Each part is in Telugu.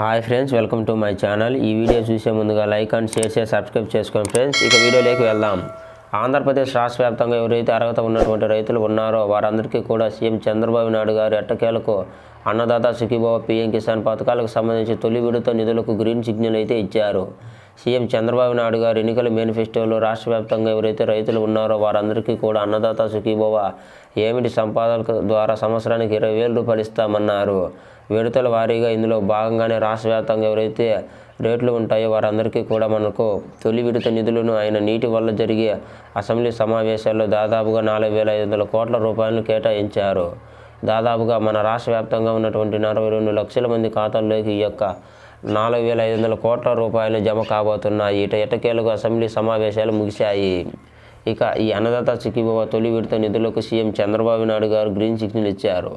Hi friends welcome to my channel. ఈ వీడియో చూసే ముందుగా లైక్ అండ్ షేర్ చేసి సబ్స్క్రైబ్ చేసుకోండి ఫ్రెండ్స్. ఇక వీడియోలోకి వెళ్దాం. ఆంధ్రప్రదేశ్ రాష్ట్ర వ్యాప్తంగా ఎవరైతే అర్హత ఉన్నటువంటి రైతులు ఉన్నారో వారందరికీ కూడా సీఎం చంద్రబాబు నాయుడు గారు ఎట్టకేలకు అన్నదాత సుఖీభావ పీఎం కిసాన్ పథకాలకు సంబంధించి తొలి విడత నిధులకు గ్రీన్ సిగ్నల్ అయితే ఇచ్చారు. సీఎం చంద్రబాబు నాయుడు గారు ఎన్నికల మేనిఫెస్టోలో రాష్ట్ర వ్యాప్తంగా ఎవరైతే రైతులు ఉన్నారో వారందరికీ కూడా అన్నదాత సుఖీభవ ఏమిటి సంపాదన ద్వారా సంవత్సరానికి ఇరవై వేల రూపాయలు ఇస్తామన్నారు. విడతల వారీగా ఇందులో భాగంగానే రాష్ట్ర వ్యాప్తంగా ఎవరైతే రేట్లు ఉంటాయో వారందరికీ కూడా మనకు తొలి విడత నిధులను ఆయన నీటి వల్ల జరిగే అసెంబ్లీ సమావేశాల్లో దాదాపుగా నాలుగు వేల ఐదు వందల కోట్ల రూపాయలను కేటాయించారు. దాదాపుగా మన రాష్ట్ర వ్యాప్తంగా ఉన్నటువంటి నలభై రెండు లక్షల మంది ఖాతాల్లోకి ఈ యొక్క నాలుగు వేల ఐదు వందల కోట్ల రూపాయలు జమ కాబోతున్నాయి ఇట ఎటకేలకు అసెంబ్లీ సమావేశాలు ముగిశాయి. ఇక ఈ అన్నదాత చిక్కిబోవ తొలి విడత నిధులకు సీఎం చంద్రబాబు నాయుడు గారు గ్రీన్ సిగ్నల్ ఇచ్చారు.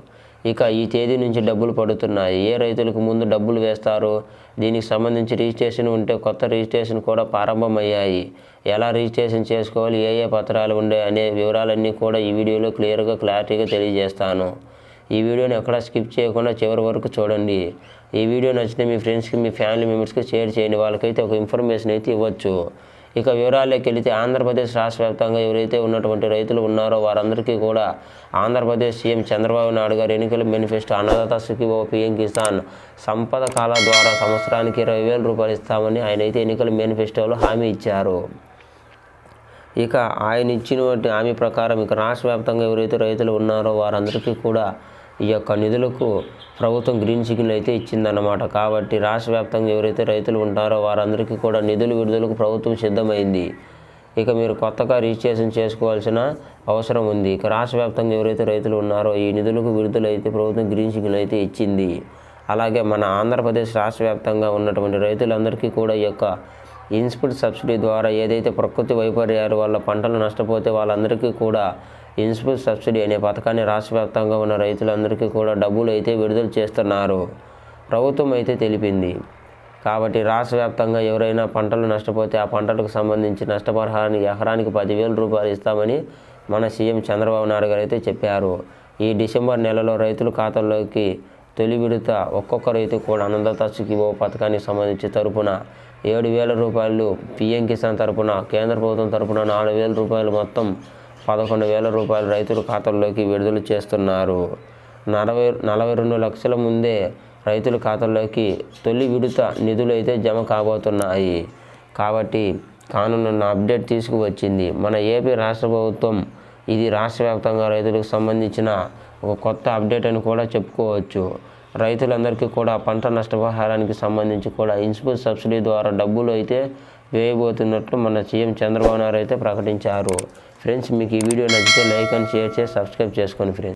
ఇక ఈ తేదీ నుంచి డబ్బులు పడుతున్నాయి. ఏ రైతులకు ముందు డబ్బులు వేస్తారు? దీనికి సంబంధించి రిజిస్ట్రేషన్ ఉంటే కొత్త రిజిస్ట్రేషన్ కూడా ప్రారంభమయ్యాయి. ఎలా రిజిస్ట్రేషన్ చేసుకోవాలి? ఏ ఏ పత్రాలు ఉండే అనే వివరాలన్నీ కూడా ఈ వీడియోలో క్లియర్గా క్లారిటీగా తెలియజేస్తాను. ఈ వీడియోని ఎక్కడ స్కిప్ చేయకుండా చివరి వరకు చూడండి. ఈ వీడియో నచ్చితే మీ ఫ్రెండ్స్కి మీ ఫ్యామిలీ మెంబర్స్కి షేర్ చేయండి. వాళ్ళకైతే ఒక ఇన్ఫర్మేషన్ అయితే ఇవ్వచ్చు. ఇక వివరాల్లోకి వెళితే ఆంధ్రప్రదేశ్ రాష్ట్ర వ్యాప్తంగా ఎవరైతే ఉన్నటువంటి రైతులు ఉన్నారో వారందరికీ కూడా ఆంధ్రప్రదేశ్ సీఎం చంద్రబాబు నాయుడు గారు ఎన్నికల మేనిఫెస్టో అన్నదాత సుఖీభో పిఎం కిసాన్ సంపద కాల ద్వారా సంవత్సరానికి ఇరవై వేల రూపాయలు ఇస్తామని ఆయన అయితే ఎన్నికల మేనిఫెస్టోలో హామీ ఇచ్చారు. ఇక ఆయన ఇచ్చినటువంటి హామీ ప్రకారం ఇక రాష్ట్ర వ్యాప్తంగా ఎవరైతే రైతులు ఉన్నారో వారందరికీ కూడా ఈ యొక్క నిధులకు ప్రభుత్వం గ్రీన్ సిగ్నల్ అయితే ఇచ్చిందన్నమాట. కాబట్టి రాష్ట్ర వ్యాప్తంగా ఎవరైతే రైతులు ఉంటారో వారందరికీ కూడా నిధులు విడుదలకు ప్రభుత్వం సిద్ధమైంది. ఇక మీరు కొత్తగా రిజిస్ట్రేషన్ చేసుకోవాల్సిన అవసరం ఉంది. ఇక రాష్ట్ర వ్యాప్తంగా ఎవరైతే రైతులు ఉన్నారో ఈ నిధులకు విడుదలైతే ప్రభుత్వం గ్రీన్ సిగ్నల్ అయితే ఇచ్చింది. అలాగే మన ఆంధ్రప్రదేశ్ రాష్ట్ర వ్యాప్తంగా ఉన్నటువంటి రైతులందరికీ కూడా ఈ యొక్క ఇన్స్పుట్ సబ్సిడీ ద్వారా ఏదైతే ప్రకృతి వైపర్యాల వల్ల పంటలు నష్టపోతే వాళ్ళందరికీ కూడా ఇన్పుట్ సబ్సిడీ అనే పథకాన్ని రాష్ట్ర వ్యాప్తంగా ఉన్న రైతులందరికీ కూడా డబ్బులు అయితే విడుదల చేస్తున్నారు. ప్రభుత్వం అయితే తెలిపింది. కాబట్టి రాష్ట్ర వ్యాప్తంగా ఎవరైనా పంటలు నష్టపోతే ఆ పంటలకు సంబంధించి నష్టపరిహారానికి ఎకరానికి పదివేల రూపాయలు ఇస్తామని మన సీఎం చంద్రబాబు నాయుడు గారు అయితే చెప్పారు. ఈ డిసెంబర్ నెలలో రైతుల ఖాతాల్లోకి తొలి విడత ఒక్కొక్క రైతు కూడా అన్నదాత సుఖీభో పథకానికి సంబంధించి తరపున ఏడు వేల రూపాయలు పిఎం కిసాన్ తరపున కేంద్ర ప్రభుత్వం తరపున నాలుగు వేల రూపాయలు మొత్తం పదకొండు వేల రూపాయలు రైతుల ఖాతాల్లోకి విడుదల చేస్తున్నారు. నలభై నలభై రెండు లక్షల ముందే రైతుల ఖాతాల్లోకి తొలి విడత నిధులు అయితే జమ కాబోతున్నాయి. కాబట్టి కానున్న అప్డేట్ తీసుకువచ్చింది. మన ఏపీ రాష్ట్ర ప్రభుత్వం ఇది రాష్ట్ర వ్యాప్తంగా రైతులకు సంబంధించిన ఒక కొత్త అప్డేట్ అని కూడా చెప్పుకోవచ్చు. రైతులందరికీ కూడా పంట నష్టపరిహారానికి సంబంధించి కూడా ఇన్సూరెన్స్ సబ్సిడీ ద్వారా డబ్బులు అయితే వేయబోతున్నట్లు మన సీఎం చంద్రబాబు నాయుడు అయితే ప్రకటించారు. ఫ్రెండ్స్ మీకు ఈ వీడియో నచ్చితే లైక్ అండ్ షేర్ చేసి సబ్స్క్రైబ్ చేసుకోండి ఫ్రెండ్స్.